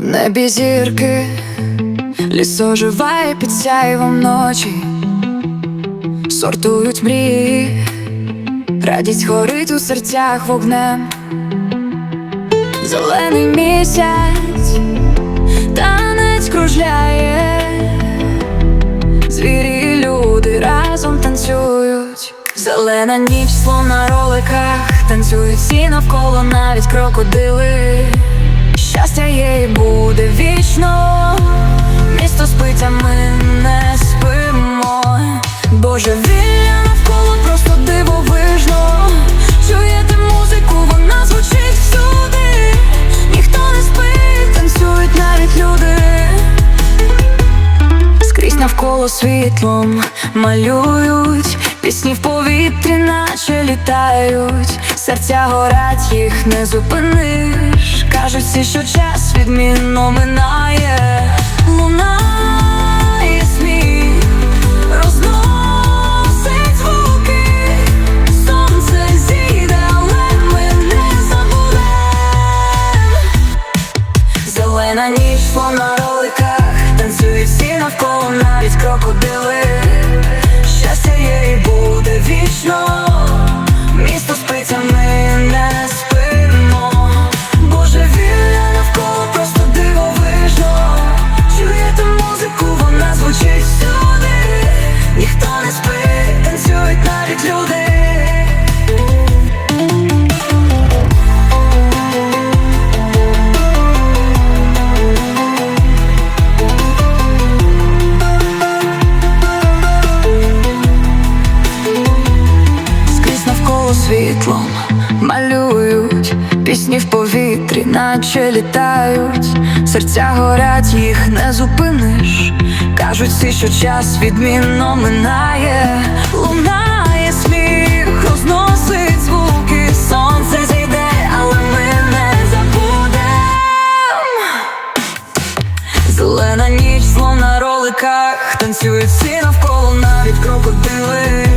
В небі зірки, ліс оживає під сяйвом ночі, сортують мрії, радість горить у серцях вогнем, зелений місяць, танець кружляє, звірі і люди разом танцюють, зелена ніч слон на роликах, танцюють всі навколо навіть крокодили. Щастя і буде вічно, місто спить, а ми не спимо. Божевілля навколо просто дивовижно. Чуєте музику, вона звучить всюди. Ніхто не спить, танцюють навіть люди. Скрізь навколо світлом малюють, пісні в повітрі, наче літають, серця горять, їх не зупиниш. Кажуть всі, що час відмінно минає. Лунає сміх, розносить звуки, сонце зійде, але ми не забудемо. Зелена ніч слон на роликах Танцюють всі навколо навіть Світлом малюють пісні в повітрі, наче літають, серця горять, їх не зупиниш. Кажуть всі, що час відмінно минає, лунає сміх, розносить звуки, сонце зійде, але ми не забудем. Зелена ніч, слон на роликах, танцюють всі навколо навіть крокодили.